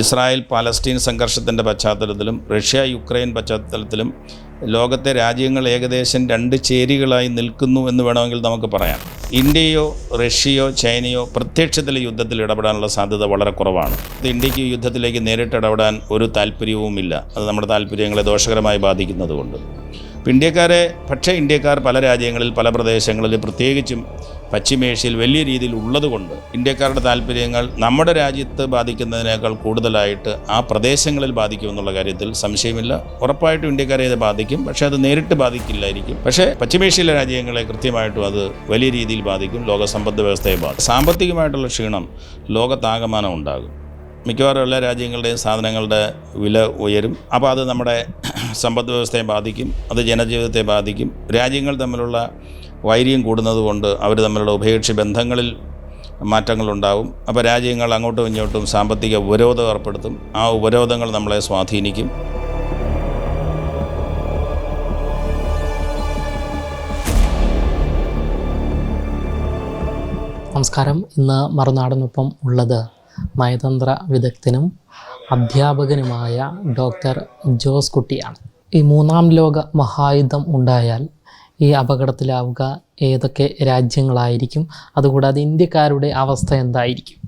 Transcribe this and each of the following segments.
Israel Palestine സംഘർഷത്തിന്റെ പശ്ചാത്തലത്തിലും Russia Ukraine പശ്ചാത്തലത്തിലും ലോകത്തെ രാജ്യങ്ങൾ ഏകദേശം രണ്ട് ചേരികളായി നിൽക്കുന്നു എന്ന് വേണമെങ്കിൽ നമുക്ക് പറയാം. ഇന്ത്യയോ റഷ്യയോ ചൈനയോ പ്രത്യക്ഷത്തിൽ യുദ്ധത്തിൽ ഇടപെടാനുള്ള സാധ്യത വളരെ കുറവാണ്. ഇന്ത്യയ്ക്ക് യുദ്ധത്തിലേക്ക് നേരിട്ട് ഇടപെടാൻ ഒരു താല്പര്യവുമില്ല. അത് നമ്മുടെ താല്പര്യങ്ങളെ ദോഷകരമായി ബാധിക്കുന്നതുകൊണ്ട്. ഇന്ത്യക്കാരെ പക്ഷേ ഇന്ത്യക്കാർ പല രാജ്യങ്ങളിൽ പല പ്രദേശങ്ങളിൽ പ്രത്യേകിച്ചും പശ്ചിമേഷ്യയിൽ വലിയ രീതിയിൽ ഉള്ളതുകൊണ്ട് ഇന്ത്യക്കാരുടെ താല്പര്യങ്ങൾ നമ്മുടെ രാജ്യത്ത് ബാധിക്കുന്നതിനേക്കാൾ കൂടുതലായിട്ട് ആ പ്രദേശങ്ങളിൽ ബാധിക്കുമെന്നുള്ള കാര്യത്തിൽ സംശയമില്ല. ഉറപ്പായിട്ടും ഇന്ത്യക്കാരെ ഇത് ബാധിക്കും. പക്ഷേ അത് നേരിട്ട് ബാധിക്കില്ലായിരിക്കും. പക്ഷേ പശ്ചിമേഷ്യയിലെ രാജ്യങ്ങളെ കൃത്യമായിട്ടും അത് വലിയ രീതിയിൽ ബാധിക്കും. ലോക സമ്പദ് വ്യവസ്ഥയെ ബാധിക്കും. സാമ്പത്തികമായിട്ടുള്ള ക്ഷീണം ലോകത്താകമാനം ഉണ്ടാകും. മിക്കവാറും എല്ലാ രാജ്യങ്ങളുടെയും സാധനങ്ങളുടെ വില ഉയരും. അപ്പോൾ അത് നമ്മുടെ സമ്പദ് വ്യവസ്ഥയെ ബാധിക്കും. അത് ജനജീവിതത്തെ ബാധിക്കും. രാജ്യങ്ങൾ തമ്മിലുള്ള വൈര്യം കൂടുന്നതുകൊണ്ട് അവർ തമ്മിലുള്ള ഉഭയകക്ഷി ബന്ധങ്ങളിൽ മാറ്റങ്ങളുണ്ടാവും. അപ്പോൾ രാജ്യങ്ങൾ അങ്ങോട്ടും ഇങ്ങോട്ടും സാമ്പത്തിക ഉപരോധം ഏർപ്പെടുത്തും. ആ ഉപരോധങ്ങൾ നമ്മളെ സ്വാധീനിക്കും. നമസ്കാരം. ഇന്ന് മറുനാടിനൊപ്പം ഉള്ളത് നയതന്ത്ര വിദഗ്ധനും അധ്യാപകനുമായ ഡോക്ടർ ജോസ് കുട്ടിയാണ്. ഈ മൂന്നാം ലോക മഹായുദ്ധം ഉണ്ടായാൽ ഈ അപകടത്തിലാവുക ഏതൊക്കെ രാജ്യങ്ങളായിരിക്കും? അതുകൂടാതെ ഇന്ത്യക്കാരുടെ അവസ്ഥ എന്തായിരിക്കും?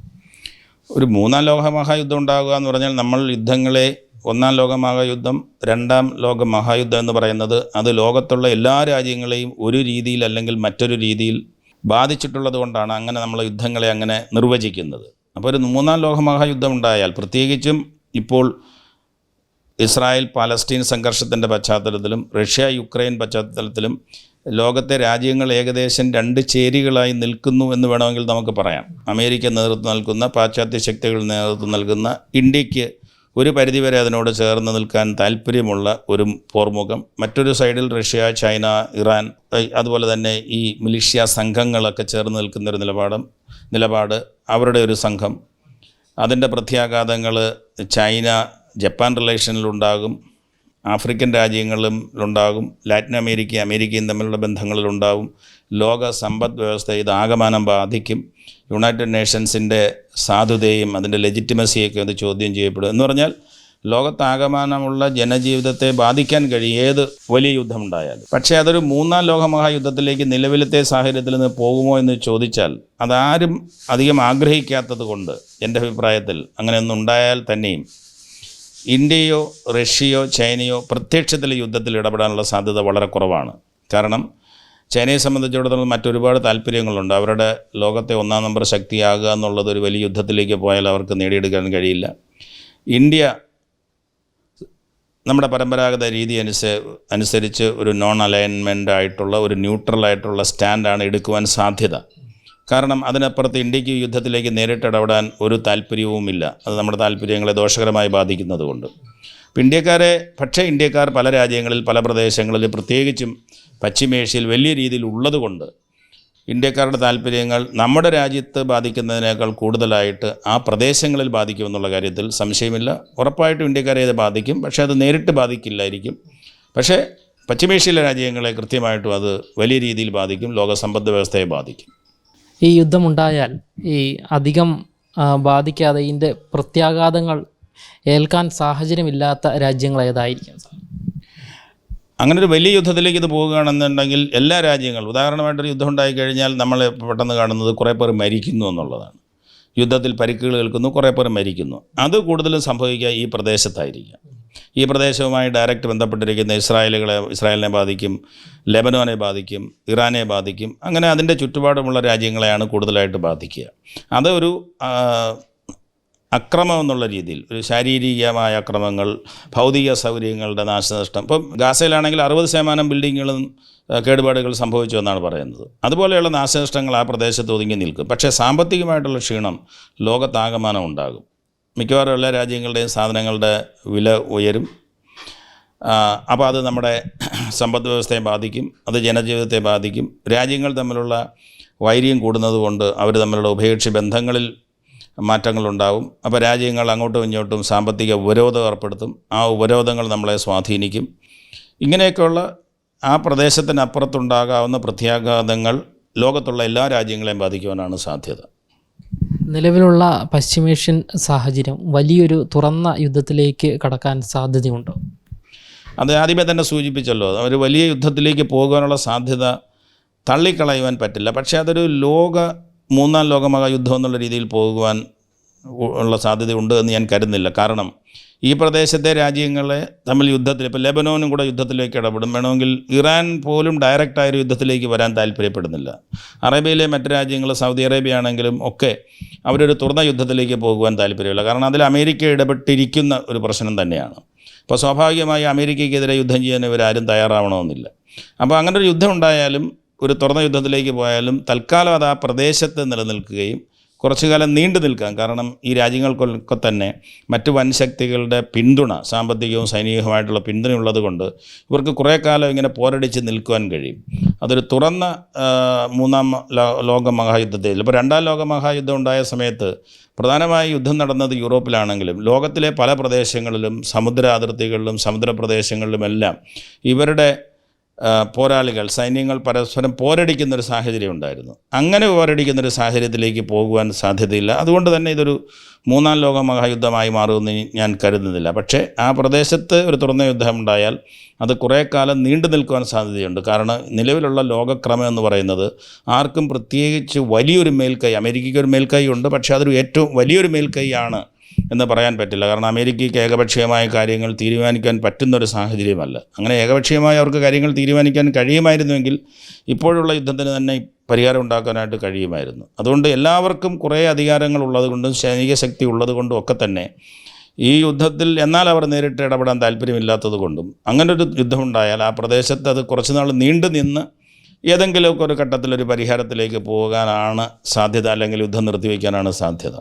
ഒരു മൂന്നാം ലോക മഹായുദ്ധം ഉണ്ടാകുക എന്ന് പറഞ്ഞാൽ നമ്മൾ യുദ്ധങ്ങളെ ഒന്നാം ലോക മഹായുദ്ധം രണ്ടാം ലോക മഹായുദ്ധം എന്ന് പറയുന്നത് അത് ലോകത്തുള്ള എല്ലാ രാജ്യങ്ങളെയും ഒരു രീതിയിൽ അല്ലെങ്കിൽ മറ്റൊരു രീതിയിൽ ബാധിച്ചിട്ടുള്ളത് കൊണ്ടാണ് അങ്ങനെ നമ്മൾ യുദ്ധങ്ങളെ അങ്ങനെ നിർവചിക്കുന്നത്. അപ്പോൾ ഒരു മൂന്നാം ലോക മഹായുദ്ധം ഉണ്ടായാൽ പ്രത്യേകിച്ചും ഇപ്പോൾ ഇസ്രായേൽ പാലസ്തീൻ സംഘർഷത്തിന്റെ പശ്ചാത്തലത്തിലും റഷ്യ യുക്രൈൻ പശ്ചാത്തലത്തിലും ലോകത്തെ രാജ്യങ്ങൾ ഏകദേശം രണ്ട് ചേരികളായി നിൽക്കുന്നു എന്ന് വേണമെങ്കിൽ നമുക്ക് പറയാം. അമേരിക്ക നേതൃത്വം നൽകുന്ന പാശ്ചാത്യ ശക്തികൾ നേതൃത്വം നൽകുന്ന ഇന്ത്യയ്ക്ക് ഒരു പരിധിവരെ അതിനോട് ചേർന്ന് നിൽക്കാൻ താല്പര്യമുള്ള ഒരു പോർമുഖം. മറ്റൊരു സൈഡിൽ റഷ്യ ചൈന ഇറാൻ അതുപോലെ തന്നെ ഈ മിലിഷ്യ സംഘങ്ങളൊക്കെ ചേർന്ന് നിൽക്കുന്നൊരു നിലപാടും നിലപാട് അവരുടെ ഒരു സംഘം. അതിന്റെ പ്രത്യാഘാതങ്ങൾ ചൈന ജപ്പാൻ റിലേഷനിലുണ്ടാകും ആഫ്രിക്കൻ രാജ്യങ്ങളിലുണ്ടാകും ലാറ്റിൻ അമേരിക്ക അമേരിക്കയും തമ്മിലുള്ള ബന്ധങ്ങളിലുണ്ടാകും. ലോക സമ്പദ് വ്യവസ്ഥ ഇത് ആകമാനം ബാധിക്കും. യുണൈറ്റഡ് നേഷൻസിന്റെ സാധുതയും അതിന്റെ ലെജിറ്റിമസിയൊക്കെ അത് ചോദ്യം ചെയ്യപ്പെടും. എന്ന് പറഞ്ഞാൽ ലോകത്താകമാനമുള്ള ജനജീവിതത്തെ ബാധിക്കാൻ കഴിയും ഏത് വലിയ യുദ്ധമുണ്ടായാലും. പക്ഷേ അതൊരു മൂന്നാം ലോക മഹായുദ്ധത്തിലേക്ക് നിലവിലത്തെ സാഹചര്യത്തിൽ നിന്ന് പോകുമോ എന്ന് ചോദിച്ചാൽ അതാരും അധികം ആഗ്രഹിക്കാത്തത് കൊണ്ട് എന്റെ അഭിപ്രായത്തിൽ അങ്ങനെയൊന്നും ഉണ്ടായാൽ തന്നെയും ഇന്ത്യയോ റഷ്യയോ ചൈനയോ പ്രത്യക്ഷത്തിൽ യുദ്ധത്തിൽ ഇടപെടാനുള്ള സാധ്യത വളരെ കുറവാണ്. കാരണം ചൈനയെ സംബന്ധിച്ചിടത്തോളം മറ്റൊരുപാട് താല്പര്യങ്ങളുണ്ട്. അവരുടെ ലോകത്തെ ഒന്നാം നമ്പർ ശക്തിയാകുക എന്നുള്ളത് ഒരു വലിയ യുദ്ധത്തിലേക്ക് പോയാൽ അവർക്ക് നേടിയെടുക്കാൻ കഴിയില്ല. ഇന്ത്യ നമ്മുടെ പരമ്പരാഗത രീതി അനുസ അനുസരിച്ച് ഒരു നോൺ അലൈൻമെന്റ് ആയിട്ടുള്ള ഒരു ന്യൂട്രൽ ആയിട്ടുള്ള സ്റ്റാൻഡാണ് എടുക്കുവാൻ സാധ്യത. കാരണം അതിനപ്പുറത്ത് ഇന്ത്യയ്ക്ക് യുദ്ധത്തിലേക്ക് നേരിട്ട് ഇടപെടാൻ ഒരു താല്പര്യവുമില്ല. അത് നമ്മുടെ താല്പര്യങ്ങളെ ദോഷകരമായി ബാധിക്കുന്നതുകൊണ്ട്. അപ്പോൾ ഇന്ത്യക്കാരെ പക്ഷേ ഇന്ത്യക്കാർ പല രാജ്യങ്ങളിൽ പല പ്രദേശങ്ങളിൽ പ്രത്യേകിച്ചും പശ്ചിമേഷ്യയിൽ വലിയ രീതിയിൽ ഉള്ളതുകൊണ്ട് ഇന്ത്യക്കാരുടെ താല്പര്യങ്ങൾ നമ്മുടെ രാജ്യത്ത് ബാധിക്കുന്നതിനേക്കാൾ കൂടുതലായിട്ട് ആ പ്രദേശങ്ങളിൽ ബാധിക്കുമെന്നുള്ള കാര്യത്തിൽ സംശയമില്ല. ഉറപ്പായിട്ടും ഇന്ത്യക്കാരെ ഇത് ബാധിക്കും. പക്ഷേ അത് നേരിട്ട് ബാധിക്കില്ലായിരിക്കും. പക്ഷേ പശ്ചിമേഷ്യയിലെ രാജ്യങ്ങളെ കൃത്യമായിട്ടും അത് വലിയ രീതിയിൽ ബാധിക്കും. ലോക സമ്പദ് വ്യവസ്ഥയെ ബാധിക്കും. ഈ യുദ്ധമുണ്ടായാൽ ഈ അധികം ബാധിക്കാതെ ഇതിന്റെ പ്രത്യാഘാതങ്ങൾ ഏൽക്കാൻ സാഹചര്യമില്ലാത്ത രാജ്യങ്ങൾ ഏതായിരിക്കും അങ്ങനെ ഒരു വലിയ യുദ്ധത്തിലേക്ക് ഇത് പോവുകയാണെന്നുണ്ടെങ്കിൽ എല്ലാ രാജ്യങ്ങളും ഉദാഹരണമായിട്ടൊരു യുദ്ധം ഉണ്ടായിക്കഴിഞ്ഞാൽ നമ്മൾ പെട്ടെന്ന് കാണുന്നത് കുറേ പേർ മരിക്കുന്നു എന്നുള്ളതാണ്. യുദ്ധത്തിൽ പരിക്കുകൾ കേൾക്കുന്നു കുറേ പേർ മരിക്കുന്നു. അത് കൂടുതലും സംഭവിക്കുക ഈ പ്രദേശത്തായിരിക്കാം. ഈ പ്രദേശവുമായി ഡയറക്റ്റ് ബന്ധപ്പെട്ടിരിക്കുന്ന ഇസ്രായേലുകളെ ഇസ്രായേലിനെ ബാധിക്കും ലെബനോനെ ബാധിക്കും ഇറാനെ ബാധിക്കും അങ്ങനെ അതിന്റെ ചുറ്റുപാടുമുള്ള രാജ്യങ്ങളെയാണ് കൂടുതലായിട്ട് ബാധിക്കുക. അതൊരു അക്രമം എന്നുള്ള രീതിയിൽ ഒരു ശാരീരികമായ അക്രമങ്ങൾ ഭൗതിക സൗകര്യങ്ങളുടെ നാശനഷ്ടം. ഇപ്പം ഗാസയിലാണെങ്കിൽ അറുപത് ശതമാനം ബിൽഡിങ്ങുകളും കേടുപാടുകൾ സംഭവിച്ചു എന്നാണ് പറയുന്നത്. അതുപോലെയുള്ള നാശനഷ്ടങ്ങൾ ആ പ്രദേശത്ത് ഒതുങ്ങി നിൽക്കും. പക്ഷേ സാമ്പത്തികമായിട്ടുള്ള ക്ഷീണം ലോകത്താകമാനം ഉണ്ടാകും. മിക്കവാറും എല്ലാ രാജ്യങ്ങളുടെയും സാധനങ്ങളുടെ വില ഉയരും. അപ്പോൾ അത് നമ്മുടെ സമ്പദ് വ്യവസ്ഥയെ ബാധിക്കും അത് ജനജീവിതത്തെ ബാധിക്കും. രാജ്യങ്ങൾ തമ്മിലുള്ള വൈര്യം കൂടുന്നതുകൊണ്ട് അവർ തമ്മിലുള്ള ഉഭയകക്ഷി ബന്ധങ്ങളിൽ മാറ്റങ്ങളുണ്ടാവും. അപ്പോൾ രാജ്യങ്ങൾ അങ്ങോട്ടും ഇങ്ങോട്ടും സാമ്പത്തിക ഉപരോധം ഏർപ്പെടുത്തും. ആ ഉപരോധങ്ങൾ നമ്മളെ സ്വാധീനിക്കും. ഇങ്ങനെയൊക്കെയുള്ള ആ പ്രദേശത്തിനപ്പുറത്തുണ്ടാകാവുന്ന പ്രത്യാഘാതങ്ങൾ ലോകത്തുള്ള എല്ലാ രാജ്യങ്ങളെയും ബാധിക്കുവാനാണ് സാധ്യത. നിലവിലുള്ള പശ്ചിമേഷ്യൻ സാഹചര്യം വലിയൊരു തുറന്ന യുദ്ധത്തിലേക്ക് കടക്കാൻ സാധ്യതയുണ്ടോ? അത് ആദ്യമേ തന്നെ സൂചിപ്പിച്ചല്ലോ. ഒരു വലിയ യുദ്ധത്തിലേക്ക് പോകാനുള്ള സാധ്യത തള്ളിക്കളയുവാൻ പറ്റില്ല. പക്ഷേ അതൊരു ലോക മൂന്നാം ലോകമഹായുദ്ധം എന്നുള്ള രീതിയിൽ പോകുവാൻ ഉള്ള സാധ്യതയുണ്ട് എന്ന് ഞാൻ കരുതുന്നില്ല. കാരണം ഈ പ്രദേശത്തെ രാജ്യങ്ങളെ തമ്മിൽ യുദ്ധത്തിൽ ഇപ്പോൾ ലെബനോനും കൂടെ യുദ്ധത്തിലേക്ക് ഇടപെടും. വേണമെങ്കിൽ ഇറാൻ പോലും ഡയറക്റ്റായ ഒരു യുദ്ധത്തിലേക്ക് വരാൻ താല്പര്യപ്പെടുന്നില്ല. അറേബ്യയിലെ മറ്റ് രാജ്യങ്ങൾ സൗദി അറേബ്യ ആണെങ്കിലും ഒക്കെ അവരൊരു തുറന്ന യുദ്ധത്തിലേക്ക് പോകുവാൻ താല്പര്യമില്ല. കാരണം അതിൽ അമേരിക്ക ഇടപെട്ടിരിക്കുന്ന ഒരു പ്രശ്നം തന്നെയാണ്. അപ്പോൾ സ്വാഭാവികമായി അമേരിക്കയ്ക്കെതിരെ യുദ്ധം ചെയ്യാൻ ഇവരാരും തയ്യാറാവണമെന്നില്ല. അപ്പോൾ അങ്ങനെ ഒരു യുദ്ധം ഉണ്ടായാലും ഒരു തുറന്ന യുദ്ധത്തിലേക്ക് പോയാലും തൽക്കാലം അത് ആ പ്രദേശത്ത് നിലനിൽക്കുകയും കുറച്ചു കാലം നീണ്ടു നിൽക്കാം. കാരണം ഈ രാജ്യങ്ങൾക്കൊക്കെ തന്നെ മറ്റ് വൻശക്തികളുടെ പിന്തുണ സാമ്പത്തികവും സൈനികവുമായിട്ടുള്ള പിന്തുണയുള്ളത് കൊണ്ട് ഇവർക്ക് കുറേ കാലം ഇങ്ങനെ പോരടിച്ച് നിൽക്കുവാൻ കഴിയും. അതൊരു തുറന്ന മൂന്നാം ലോക മഹായുദ്ധത്തിൽ ഇപ്പോൾ രണ്ടാം ലോക മഹായുദ്ധം ഉണ്ടായ സമയത്ത് പ്രധാനമായി യുദ്ധം നടന്നത് യൂറോപ്പിലാണെങ്കിലും ലോകത്തിലെ പല പ്രദേശങ്ങളിലും സമുദ്ര അതിർത്തികളിലും സമുദ്രപ്രദേശങ്ങളിലുമെല്ലാം ഇവരുടെ പോരാളികൾ സൈന്യങ്ങൾ പരസ്പരം പോരടിക്കുന്നൊരു സാഹചര്യം ഉണ്ടായിരുന്നു. അങ്ങനെ പോരടിക്കുന്നൊരു സാഹചര്യത്തിലേക്ക് പോകുവാൻ സാധ്യതയില്ല. അതുകൊണ്ട് തന്നെ ഇതൊരു മൂന്നാം ലോക മഹായുദ്ധമായി മാറുമെന്ന് ഞാൻ കരുതുന്നില്ല. പക്ഷേ ആ പ്രദേശത്ത് ഒരു തുറന്ന യുദ്ധം ഉണ്ടായാൽ അത് കുറേ കാലം നീണ്ടു നിൽക്കുവാൻ സാധ്യതയുണ്ട്. കാരണം നിലവിലുള്ള ലോകക്രമം എന്ന് പറയുന്നത് ആർക്കും പ്രത്യേകിച്ച് വലിയൊരു മേൽക്കൈ അമേരിക്കയ്ക്ക് ഒരു മേൽക്കൈ ഉണ്ട് പക്ഷേ അതൊരു ഏറ്റവും വലിയൊരു മേൽക്കൈയാണ് എന്ന് പറയാൻ പറ്റില്ല. കാരണം അമേരിക്കയ്ക്ക് ഏകപക്ഷീയമായ കാര്യങ്ങൾ തീരുമാനിക്കാൻ പറ്റുന്ന ഒരു സാഹചര്യമല്ല. അങ്ങനെ ഏകപക്ഷീയമായി അവർക്ക് കാര്യങ്ങൾ തീരുമാനിക്കാൻ കഴിയുമായിരുന്നുവെങ്കിൽ ഇപ്പോഴുള്ള യുദ്ധത്തിന് തന്നെ പരിഹാരം ഉണ്ടാക്കാനായിട്ട് കഴിയുമായിരുന്നു. അതുകൊണ്ട് എല്ലാവർക്കും കുറേ അധികാരങ്ങൾ ഉള്ളതുകൊണ്ടും സൈനിക ശക്തി ഉള്ളതുകൊണ്ടും ഒക്കെ തന്നെ ഈ യുദ്ധത്തിൽ എന്നാൽ അവർ നേരിട്ട് ഇടപെടാൻ താല്പര്യമില്ലാത്തത് കൊണ്ടും അങ്ങനെ ഒരു യുദ്ധമുണ്ടായാൽ ആ പ്രദേശത്ത് അത് കുറച്ച് നാൾ നീണ്ടു നിന്ന് ഏതെങ്കിലുമൊക്കെ ഒരു ഘട്ടത്തിലൊരു പരിഹാരത്തിലേക്ക് പോകാനാണ് സാധ്യത അല്ലെങ്കിൽ യുദ്ധം നിർത്തിവെക്കാനാണ് സാധ്യത.